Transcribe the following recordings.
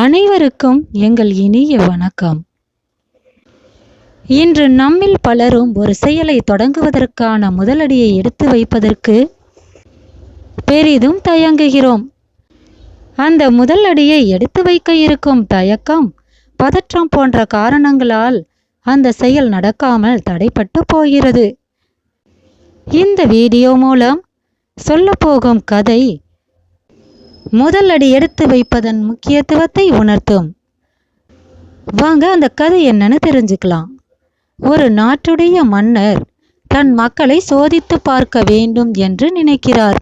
அனைவருக்கும் எங்கள் இனிய வணக்கம். இன்று நம்மில் பலரும் ஒரு செயலை தொடங்குவதற்கான முதலடியை எடுத்து வைப்பதற்கு பெரிதும் தயங்குகிறோம். அந்த முதல் அடியை எடுத்து வைக்க இருக்கும் தயக்கம் பதற்றம் போன்ற காரணங்களால் அந்த செயல் நடக்காமல் தடைப்பட்டு போகிறது. இந்த வீடியோ மூலம் சொல்லப்போகும் கதை முதல் அடி எடுத்து வைப்பதன் முக்கியத்துவத்தை உணர்த்தும். வாங்க அந்த கதை என்னன்னு தெரிஞ்சுக்கலாம். ஒரு நாட்டுடைய மன்னர் தன் மக்களை சோதித்து பார்க்க வேண்டும் என்று நினைக்கிறார்.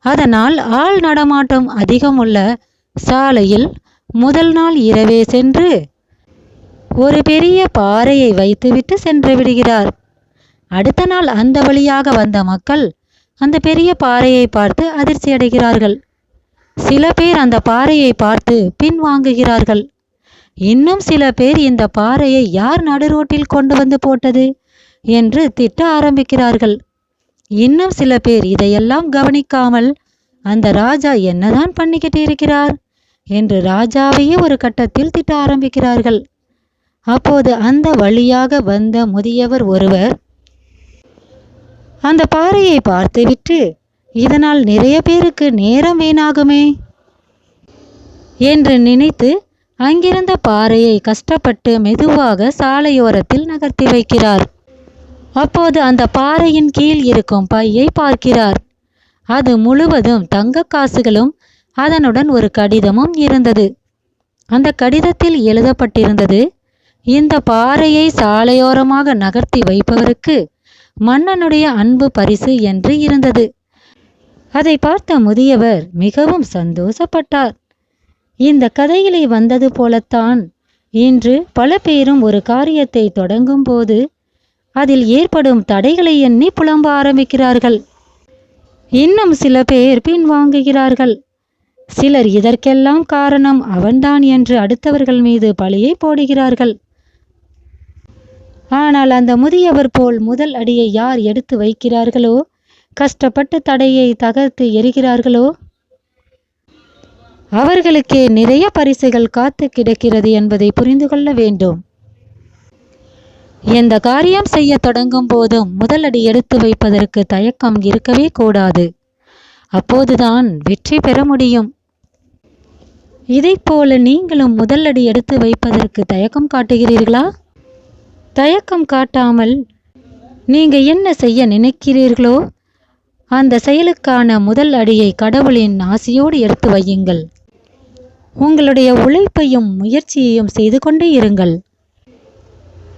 அதனால் ஆள் நடமாட்டம் அதிகமுள்ள சாலையில் முதல் நாள் இரவே சென்று ஒரு பெரிய பாறையை வைத்துவிட்டு சென்று விடுகிறார். அடுத்த நாள் அந்த வழியாக வந்த மக்கள் அந்த பெரிய பாறையை பார்த்து அதிர்ச்சி அடைகிறார்கள் சில பேர் அந்த பாறையை பார்த்து பின்வாங்குகிறார்கள் இன்னும் சில பேர் இந்த பாறையை யார் நடுரோட்டில் கொண்டு வந்து போட்டது என்று திட்ட ஆரம்பிக்கிறார்கள். இன்னும் சில பேர் இதையெல்லாம் கவனிக்காமல் அந்த ராஜா என்னதான் பண்ணிக்கிட்டு இருக்கிறார்? என்று ராஜாவையே ஒரு கட்டத்தில் திட்ட ஆரம்பிக்கிறார்கள். அப்போது அந்த வழியாக வந்த முதியவர் ஒருவர் அந்த பாறையை பார்த்துவிட்டு இதனால் நிறைய பேருக்கு நேரம் வீணாகுமே. என்று நினைத்து அங்கிருந்த பாறையை கஷ்டப்பட்டு மெதுவாக சாலையோரத்தில் நகர்த்தி வைக்கிறார். அப்போது அந்த பாறையின் கீழ் இருக்கும் பையை பார்க்கிறார். அது முழுவதும் தங்க காசுகளும் அதனுடன் ஒரு கடிதமும் இருந்தது. அந்த கடிதத்தில் எழுதப்பட்டிருந்தது இந்த பாறையை சாலையோரமாக நகர்த்தி வைப்பவருக்கு மன்னனுடைய அன்பு பரிசு என்று இருந்தது. அதை பார்த்த முதியவர் மிகவும் சந்தோஷப்பட்டார். இந்த கதையிலே வந்தது போலத்தான். இன்று பல பேரும் ஒரு காரியத்தை தொடங்கும் போது அதில் ஏற்படும் தடைகளை எண்ணி புலம்ப ஆரம்பிக்கிறார்கள். இன்னும் சில பேர் பின்வாங்குகிறார்கள். சிலர் இதற்கெல்லாம் காரணம் அவன்தான் என்று அடுத்தவர்கள் மீது பழியை போடுகிறார்கள். ஆனால் அந்த முதியவர் போல் முதல் அடியை யார் எடுத்து வைக்கிறார்களோ கஷ்டப்பட்டு தடையை தகர்த்து எரிகிறார்களோ? அவர்களுக்கே நிறைய பரிசுகள் காத்து கிடக்கிறது என்பதை புரிந்து கொள்ள வேண்டும். எந்த காரியம் செய்ய தொடங்கும் போதும் முதலடி எடுத்து வைப்பதற்கு தயக்கம் இருக்கவே கூடாது. அப்போதுதான் வெற்றி பெற முடியும். போல நீங்களும் முதலடி எடுத்து வைப்பதற்கு தயக்கம் காட்டுகிறீர்களா? தயக்கம் காட்டாமல் நீங்கள் என்ன செய்ய நினைக்கிறீர்களோ அந்த செயலுக்கான முதல் அடியை கடவுளின் ஆசையோடு எடுத்து வையுங்கள். உங்களுடைய உழைப்பையும் முயற்சியையும் செய்து கொண்டே இருங்கள்.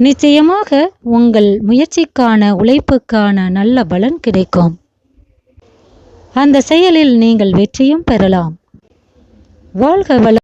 நிச்சயமாக உங்கள் முயற்சிக்கான உழைப்புக்கான நல்ல பலன் கிடைக்கும். அந்த செயலில் நீங்கள் வெற்றியும் பெறலாம். வாழ்க வள